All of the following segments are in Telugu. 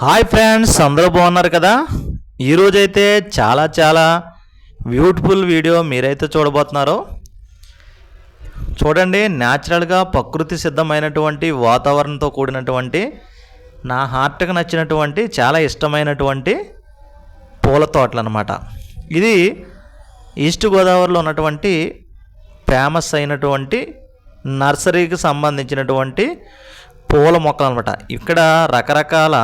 హాయ్ ఫ్రెండ్స్ అందరూ బాగున్నారు కదా? ఈరోజైతే చాలా చాలా బ్యూటిఫుల్ వీడియో మీరైతే చూడబోతున్నారు. చూడండి న్యాచురల్గా ప్రకృతి సిద్ధమైనటువంటి వాతావరణంతో కూడినటువంటి నా హార్ట్కి నచ్చినటువంటి చాలా ఇష్టమైనటువంటి పూల తోటలు అనమాట ఇది ఈస్ట్ గోదావరిలో ఉన్నటువంటి ఫేమస్ అయినటువంటి నర్సరీకి సంబంధించినటువంటి పూల మొక్కలు అనమాట ఇక్కడ రకరకాల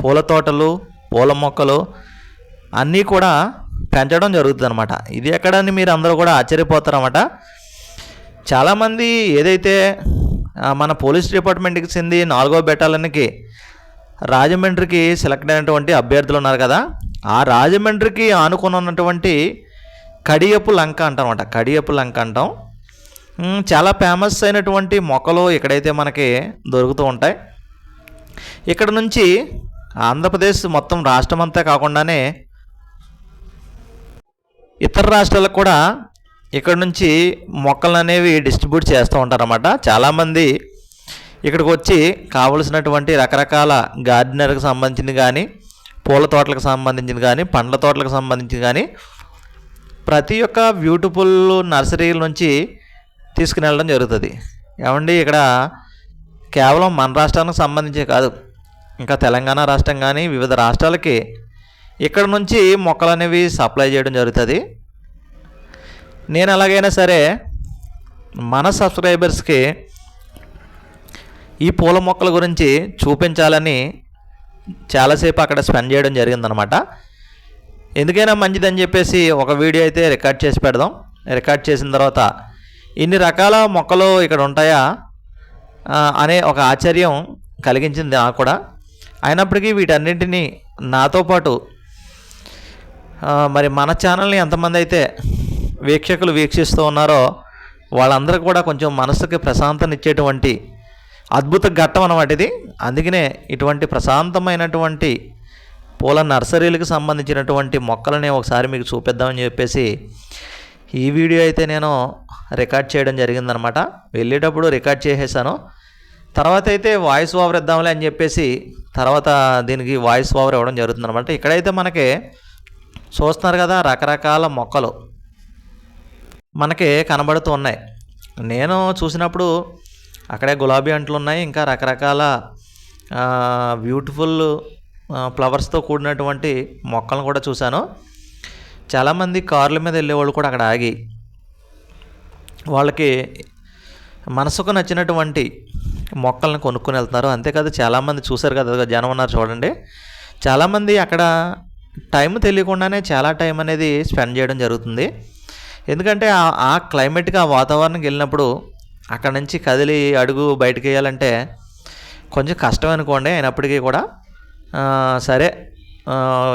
పూల తోటలు పూల మొక్కలు అన్నీ కూడా పెంచడం జరుగుతుంది అనమాట ఇది ఎక్కడని మీరు అందరూ కూడా ఆశ్చర్యపోతారన్నమాట. చాలామంది ఏదైతే మన పోలీస్ డిపార్ట్మెంట్కి చెంది నాలుగో బెటాలన్కి రాజమండ్రికి సెలెక్ట్ అయినటువంటి అభ్యర్థులు ఉన్నారు కదా ఆ రాజమండ్రికి ఆనుకున్నటువంటి ఉన్నటువంటి కడియపు లంక అంటాం అనమాట కడియపు లంక అంటాం. చాలా ఫేమస్ అయినటువంటి మొక్కలు ఇక్కడైతే మనకి దొరుకుతూ ఉంటాయి ఇక్కడ నుంచి ఆంధ్రప్రదేశ్ మొత్తం రాష్ట్రం అంతా కాకుండానే ఇతర రాష్ట్రాలకు కూడా ఇక్కడ నుంచి మొక్కలు అనేవి డిస్ట్రిబ్యూట్ చేస్తూ ఉంటారన్నమాట. చాలామంది ఇక్కడికి వచ్చి కావలసినటువంటి రకరకాల గార్డెనర్కి సంబంధించింది కానీ పూల తోటలకు సంబంధించింది కానీ పండ్ల తోటలకు సంబంధించింది కానీ ప్రతి ఒక్క బ్యూటిఫుల్ నర్సరీల నుంచి తీసుకుని వెళ్ళడం జరుగుతుంది. ఏమండి ఇక్కడ కేవలం మన రాష్ట్రానికి సంబంధించే కాదు ఇంకా తెలంగాణ రాష్ట్రం కానీ వివిధ రాష్ట్రాలకి ఇక్కడ నుంచి మొక్కలు అనేవి సప్లై చేయడం జరుగుతుంది. నేను ఎలాగైనా సరే మన సబ్స్క్రైబర్స్కి ఈ పూల మొక్కల గురించి చూపించాలని చాలాసేపు అక్కడ స్పెండ్ చేయడం జరిగిందనమాట ఎందుకైనా మంచిదని చెప్పేసి ఒక వీడియో అయితే రికార్డ్ చేసి పెడదాం. రికార్డ్ చేసిన తర్వాత ఇన్ని రకాల మొక్కలు ఇక్కడ ఉంటాయా? అనే ఒక ఆశ్చర్యం కలిగించింది నాకు కూడా. అయినప్పటికీ వీటన్నింటినీ నాతో పాటు మరి మన ఛానల్ని ఎంతమంది అయితే వీక్షకులు వీక్షిస్తూ ఉన్నారో వాళ్ళందరికీ కూడా కొంచెం మనసుకి ప్రశాంతనిచ్చేటువంటి అద్భుత ఘట్టం అన్నమాట ఇది. అందుకనే ఇటువంటి ప్రశాంతమైనటువంటి పూల నర్సరీలకు సంబంధించినటువంటి మొక్కలని ఒకసారి మీకు చూపిద్దామని చెప్పేసి ఈ వీడియో అయితే నేను రికార్డ్ చేయడం జరిగిందనమాట. వెళ్ళేటప్పుడు రికార్డ్ చేసేసాను. తర్వాత అయితే వాయిస్ ఓవర్ ఇద్దాంలే అని చెప్పేసి తర్వాత దీనికి వాయిస్ ఓవర్ ఇవ్వడం జరుగుతుందనమాట. ఇక్కడైతే మనకి చూస్తున్నారు కదా రకరకాల మొక్కలు మనకి కనబడుతూ ఉన్నాయి. నేను చూసినప్పుడు అక్కడే గులాబీ అంట్లు ఉన్నాయి. ఇంకా రకరకాల బ్యూటిఫుల్ ఫ్లవర్స్తో కూడినటువంటి మొక్కలను కూడా చూశాను. చాలామంది కార్ల మీద వెళ్ళేవాళ్ళు కూడా అక్కడ ఆగి వాళ్ళకి మనసుకు నచ్చినటువంటి మొక్కలను కొనుక్కొని వెళ్తున్నారు. అంతేకాదు చాలామంది చూశారు కదా జనం ఉన్నారు చూడండి. చాలామంది అక్కడ టైం తెలియకుండానే చాలా టైం అనేది స్పెండ్ చేయడం జరుగుతుంది. ఎందుకంటే ఆ- ఆ క్లైమేట్కి ఆ వాతావరణంకి వెళ్ళినప్పుడు అక్కడ నుంచి కదిలి అడుగు బయటకు వేయాలంటే కొంచెం కష్టం అనుకోండి. అయినప్పటికీ కూడా సరే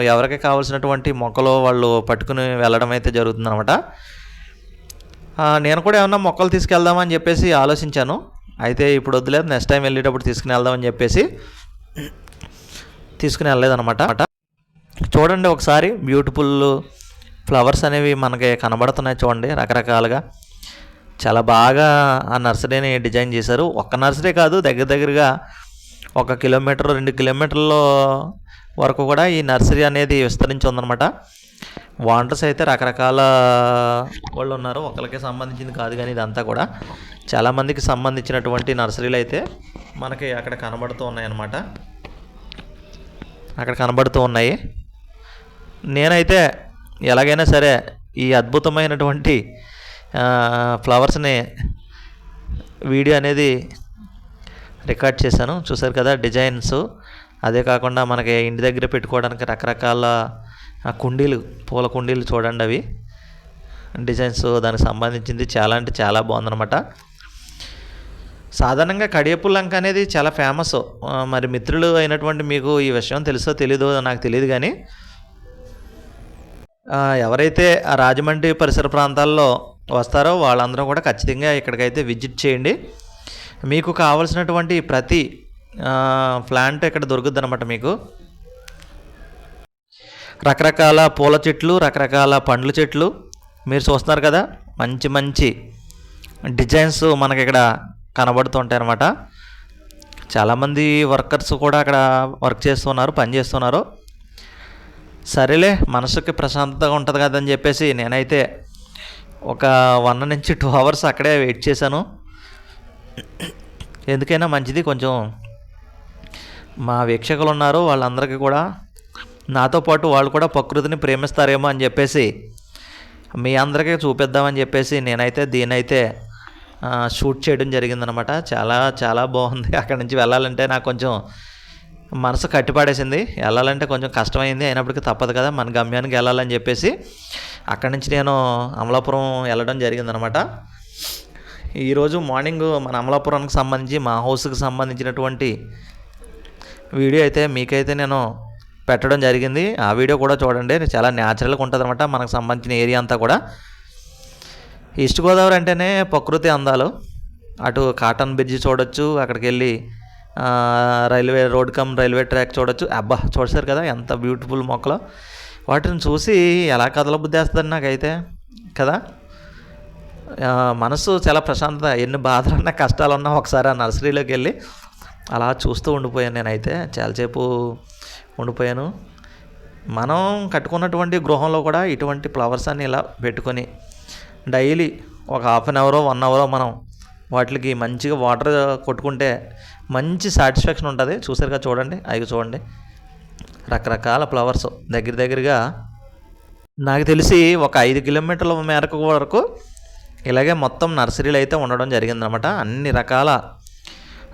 ఎవరికి కావాల్సినటువంటి మొక్కలు వాళ్ళు పట్టుకుని వెళ్ళడం అయితే జరుగుతుందనమాట నేను కూడా ఏమన్నా మొక్కలు తీసుకెళ్దామని చెప్పేసి ఆలోచించాను. అయితే ఇప్పుడు వద్దులేదు నెక్స్ట్ టైం వెళ్ళేటప్పుడు తీసుకుని వెళ్దామని చెప్పేసి తీసుకుని వెళ్ళలేదన్నమాట. చూడండి ఒకసారి బ్యూటిఫుల్ ఫ్లవర్స్ అనేవి మనకి కనబడుతున్నాయి చూడండి రకరకాలుగా. చాలా బాగా ఆ నర్సరీని డిజైన్ చేశారు. ఒక్క నర్సరీ కాదు దగ్గర దగ్గరగా ఒక కిలోమీటర్ రెండు కిలోమీటర్ల వరకు కూడా ఈ నర్సరీ అనేది విస్తరించి ఉందన్నమాట. వాంటర్స్ అయితే రకరకాల వాళ్ళు ఉన్నారు. ఒకరికే సంబంధించింది కాదు కానీ ఇదంతా కూడా. చాలామందికి సంబంధించినటువంటి నర్సరీలు అయితే మనకి అక్కడ కనబడుతూ ఉన్నాయి అన్నమాట అక్కడ కనబడుతూ ఉన్నాయి. నేనైతే ఎలాగైనా సరే ఈ అద్భుతమైనటువంటి ఫ్లవర్స్ని వీడియో అనేది రికార్డ్ చేశాను. చూసారు కదా డిజైన్స్. అదే కాకుండా మనకి ఇంటి దగ్గర పెట్టుకోవడానికి రకరకాల ఆ, కుండీలు పూల కుండీలు చూడండి అవి. డిజైన్స్ దానికి సంబంధించింది చాలా అంటే చాలా బాగుందన్నమాట. సాధారణంగా కడియపు లంక అనేది చాలా ఫేమస్ మరి మిత్రులు అయినటువంటి మీకు ఈ విషయం తెలుసో తెలీదో నాకు తెలియదు కానీ ఎవరైతే ఆ రాజమండ్రి పరిసర ప్రాంతాల్లో వస్తారో వాళ్ళందరూ కూడా ఖచ్చితంగా ఇక్కడికైతే విజిట్ చేయండి. మీకు కావలసినటువంటి ప్రతి ప్లాంట్ ఇక్కడ దొరుకుద్ది అనమాట మీకు. రకరకాల పూల చెట్లు రకరకాల పండ్ల చెట్లు. మీరు చూస్తున్నారు కదా మంచి మంచి డిజైన్స్ మనకి ఇక్కడ కనబడుతుంటాయి అన్నమాట. చాలామంది వర్కర్స్ కూడా అక్కడ వర్క్ చేస్తున్నారు పని చేస్తున్నారు. సరేలే మనసుకి ప్రశాంతతగా ఉంటుంది కదని చెప్పేసి నేనైతే ఒక వన్ నుంచి టూ అవర్స్ అక్కడే వెయిట్ చేశాను. ఎందుకైనా మంచిది కొంచెం మా వీక్షకులు ఉన్నారు వాళ్ళందరికీ కూడా నాతో పాటు వాళ్ళు కూడా ప్రకృతిని ప్రేమిస్తారేమో అని చెప్పేసి మీ అందరికీ చూపిద్దామని చెప్పేసి నేనైతే దీనైతే షూట్ చేయడం జరిగిందనమాట. చాలా చాలా బాగుంది. అక్కడి నుంచి వెళ్ళాలంటే నాకు కొంచెం మనసు కట్టిపడేసింది. వెళ్ళాలంటే కొంచెం కష్టమైంది. అయినప్పటికీ తప్పదు కదా. మన గమ్యానికి వెళ్ళాలని చెప్పేసి అక్కడి నుంచి నేను అమలాపురం వెళ్ళడం జరిగిందనమాట. ఈరోజు మార్నింగ్ మన అమలాపురానికి సంబంధించి మా హౌస్కి సంబంధించినటువంటి వీడియో అయితే మీకైతే నేను పెట్టడం జరిగింది. ఆ వీడియో కూడా చూడండి. చాలా న్యాచురల్గా ఉంటుంది అనమాట మనకు సంబంధించిన ఏరియా అంతా కూడా. ఈస్ట్ గోదావరి అంటేనే ప్రకృతి అందాలు. అటు కాటన్ బ్రిడ్జ్ చూడొచ్చు అక్కడికి వెళ్ళి railway road cum railway track చూడొచ్చు. అబ్బా చూసారు కదా ఎంత బ్యూటిఫుల్ మొక్కలు. వాటిని చూసి ఎలా కదలబుద్ధి వేస్తుంది నాకైతే కదా. మనసు చాలా ప్రశాంతత ఎన్ని బాధలున్నా కష్టాలున్నా ఒకసారి ఆ నర్సరీలోకి వెళ్ళి అలా చూస్తూ ఉండిపోయాను నేనైతే. చాలాసేపు ఉండిపోయాను. మనం కట్టుకున్నటువంటి గృహంలో కూడా ఇటువంటి ఫ్లవర్స్ అన్ని ఇలా పెట్టుకొని డైలీ ఒక హాఫ్ అన్ అవరో వన్ అవరో మనం వాటికి మంచిగా వాటర్ కొట్టుకుంటే మంచి సాటిస్ఫాక్షన్ ఉంటుంది. చూసారుగా చూడండి అవి చూడండి. రకరకాల ఫ్లవర్స్ దగ్గర దగ్గరగా నాకు తెలిసి ఒక ఐదు కిలోమీటర్ల మేరకు వరకు ఇలాగే మొత్తం నర్సరీలు అయితే ఉండడం జరిగిందనమాట. అన్ని రకాల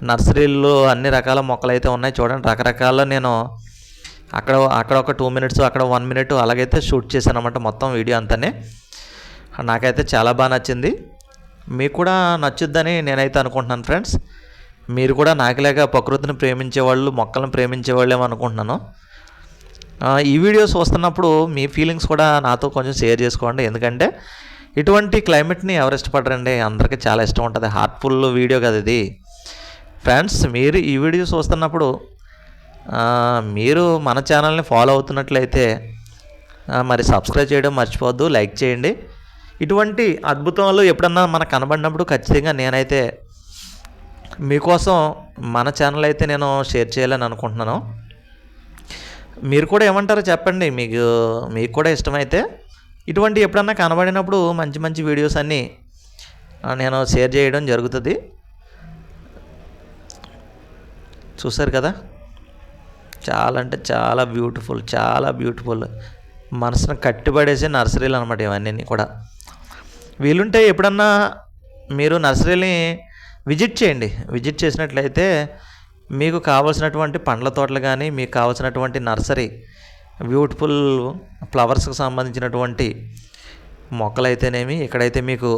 నర్సరీల్లో అన్ని రకాల మొక్కలు అయితే ఉన్నాయి. చూడండి రకరకాల నేను అక్కడ అక్కడ ఒక టూ మినిట్స్ అక్కడ వన్ మినిట్ అలాగైతే షూట్ చేశానమాట మొత్తం వీడియో అంతానే. నాకైతే చాలా బాగా నచ్చింది. మీకు కూడా నచ్చుద్దని నేనైతే అనుకుంటున్నాను ఫ్రెండ్స్ మీరు కూడా నాకులేక ప్రకృతిని ప్రేమించే వాళ్ళు మొక్కలను ప్రేమించే వాళ్ళేమో అనుకుంటున్నాను. ఈ వీడియోస్ వస్తున్నప్పుడు మీ ఫీలింగ్స్ కూడా నాతో కొంచెం షేర్ చేసుకోండి. ఎందుకంటే ఇటువంటి క్లైమేట్ని ఎవరు ఇష్టపడరండి? అందరికీ చాలా ఇష్టం ఉంటుంది. హార్ట్ఫుల్ వీడియో కదా ఇది. ఫ్రెండ్స్ మీరు ఈ వీడియో చూస్తున్నప్పుడు మీరు మన ఛానల్ని ఫాలో అవుతున్నట్లయితే మరి సబ్స్క్రైబ్ చేయడం మర్చిపోవద్దు లైక్ చేయండి. ఇటువంటి అద్భుతాలు ఎప్పుడన్నా మనకు కనబడినప్పుడు ఖచ్చితంగా నేనైతే మీకోసం మన ఛానల్ అయితే నేను షేర్ చేయాలని అనుకుంటున్నాను. మీరు కూడా ఏమంటారో చెప్పండి మీకు మీకు కూడా ఇష్టమైతే. ఇటువంటి ఎప్పుడన్నా కనబడినప్పుడు మంచి మంచి వీడియోస్ అన్నీ నేను షేర్ చేయడం జరుగుతుంది. చూసారు కదా? చాలా అంటే చాలా బ్యూటిఫుల్ చాలా బ్యూటిఫుల్ మనసును కట్టిపడేసే నర్సరీలు అనమాట ఇవన్నీ కూడా. వీలుంటే ఎప్పుడన్నా మీరు నర్సరీని విజిట్ చేయండి. విజిట్ చేసినట్లయితే మీకు కావాల్సినటువంటి పండ్ల తోటలు కానీ మీకు కావాల్సినటువంటి నర్సరీ బ్యూటిఫుల్ ఫ్లవర్స్కి సంబంధించినటువంటి మొక్కలు అయితేనేమి ఇక్కడైతే మీకు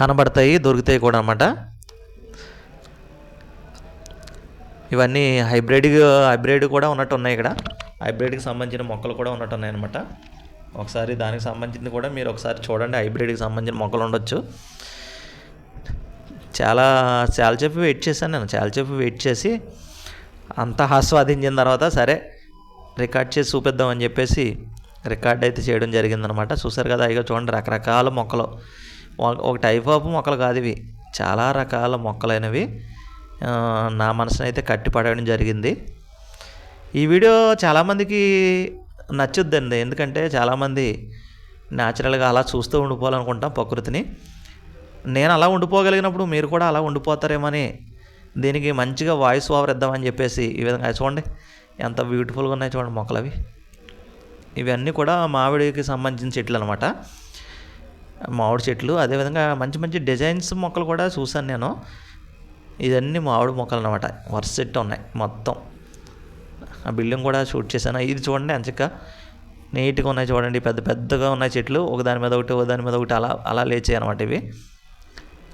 కనబడతాయి దొరుకుతాయి కూడా అన్నమాట. ఇవన్నీ హైబ్రిడ్ హైబ్రిడ్ కూడా ఉన్నట్టు ఉన్నాయి ఇక్కడ. హైబ్రిడ్కి సంబంధించిన మొక్కలు కూడా ఉన్నట్టు ఉన్నాయి అనమాట ఒకసారి దానికి సంబంధించింది కూడా మీరు ఒకసారి చూడండి. హైబ్రిడ్కి సంబంధించిన మొక్కలు ఉండొచ్చు. చాలా చాలాసేపు వెయిట్ చేశాను నేను. చాలా చెప్పి వెయిట్ చేసి అంత ఆస్వాదించిన తర్వాత సరే రికార్డ్ చేసి చూపిద్దాం అని చెప్పేసి రికార్డ్ అయితే చేయడం జరిగిందనమాట చూసారు కదా ఇక చూడండి రకరకాల మొక్కలు. ఒక- టైప్ ఆఫ్ మొక్కలు కాదు ఇవి. చాలా రకాల మొక్కలైనవి. నా మనసునైతే అయితే కట్టి పడడం జరిగింది. ఈ వీడియో చాలామందికి నచ్చుద్దండి. ఎందుకంటే చాలామంది న్యాచురల్గా అలా చూస్తూ ఉండిపోవాలనుకుంటాం ప్రకృతిని. నేను అలా ఉండిపోగలిగినప్పుడు మీరు కూడా అలా ఉండిపోతారేమని దీనికి మంచిగా వాయిస్ ఓవర్ ఇద్దామని చెప్పేసి ఈ విధంగా చూడండి. ఎంత బ్యూటిఫుల్గా ఉన్నాయి చూడండి మొక్కలు అవి ఇవన్నీ కూడా మామిడికి సంబంధించిన చెట్లు అనమాట మామిడి చెట్లు అదేవిధంగా మంచి మంచి డిజైన్స్ మొక్కలు కూడా చూశాను నేను. ఇవన్నీ మామిడి మొక్కలు అనమాట వరుస చెట్టు ఉన్నాయి మొత్తం. ఆ బిల్డింగ్ కూడా షూట్ చేశాను. ఇది చూడండి అంచక్క. నీట్గా ఉన్నాయి చూడండి. పెద్ద పెద్దగా ఉన్నాయి చెట్లు. ఒక దాని మీద ఒకటి ఒక దాని మీద ఒకటి అలా అలా లేచాయి అనమాట ఇవి.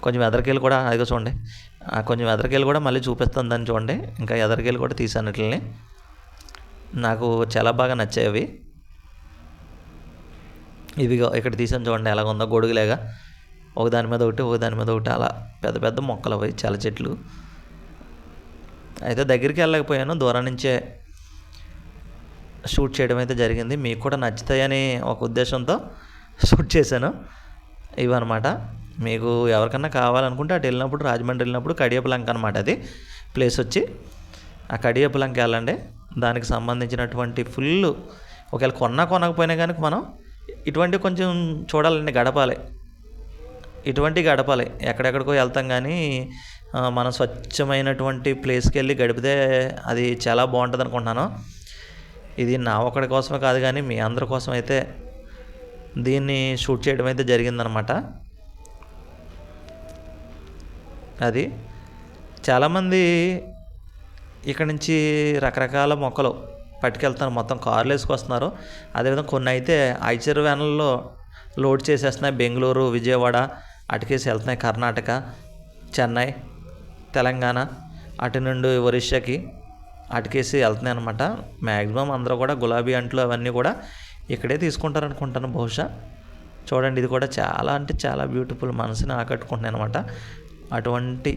కొంచెం ఎదరికేలు కూడా అదిగో చూడండి. కొంచెం ఎదరికేలు కూడా మళ్ళీ చూపిస్తాను దాన్ని చూడండి. ఇంకా ఎదరికేలు కూడా తీసాను వీటిని నాకు చాలా బాగా నచ్చాయి అవి. ఇవిగో ఇక్కడ తీసాను చూడండి. ఎలాగ ఉందో గొడుగులేగా. ఒకదాని మీద ఒకటి ఒక దాని మీద ఒకటి అలా పెద్ద పెద్ద మొక్కలు అవి చాలా చెట్లు. అయితే దగ్గరికి వెళ్ళలేకపోయాను దూరం నుంచే షూట్ చేయడం అయితే జరిగింది. మీకు కూడా నచ్చుతాయని ఒక ఉద్దేశంతో షూట్ చేశాను. ఇవన్నమాట. మీకు ఎవరికన్నా కావాలనుకుంటే అటు వెళ్ళినప్పుడు రాజమండ్రి వెళ్ళినప్పుడు కడియపులంక అనమాట అది ప్లేస్ వచ్చి. ఆ కడియపులంక వెళ్ళండి. దానికి సంబంధించినటువంటి ఫుల్ ఒకవేళ కొన్నా కొనకపోయినా కానీ మనం ఇటువంటి కొంచెం చూడాలండి గడపాలి. ఇటువంటి గడపాలి. ఎక్కడెక్కడికో వెళ్తాం కానీ మనం స్వచ్ఛమైనటువంటి ప్లేస్కి వెళ్ళి గడిపితే అది చాలా బాగుంటుంది అనుకుంటున్నాను ఇది నా ఒక్కడి కోసమే కాదు కానీ మీ అందరి కోసం అయితే దీన్ని షూట్ చేయడం అయితే జరిగిందనమాట. అది చాలామంది ఇక్కడ నుంచి రకరకాల మొక్కలు పట్టుకెళ్తారు మొత్తం కార్లు వేసుకొస్తున్నారు. అదేవిధంగా కొన్ని అయితే ఐచర్ వ్యాన్లలో లోడ్ చేసేస్తున్నాయి. బెంగళూరు విజయవాడ అటుకేసి వెళ్తున్నాయి కర్ణాటక చెన్నై తెలంగాణ. అటు నుండి ఒరిస్సాకి అటుకేసి వెళ్తున్నాయి అనమాట మ్యాక్సిమం అందరూ కూడా గులాబీ అంట్లు అవన్నీ కూడా ఇక్కడే తీసుకుంటారు అనుకుంటాను బహుశా. చూడండి ఇది కూడా చాలా అంటే చాలా బ్యూటిఫుల్ మనసుని ఆకట్టుకుంటున్నాయి అనమాట అటువంటి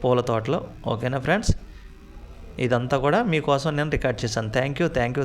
పూల తోటలో. ఓకేనా ఫ్రెండ్స్? ఇదంతా కూడా మీకోసం నేను రికార్డ్ చేశాను. Thank you thank you thank you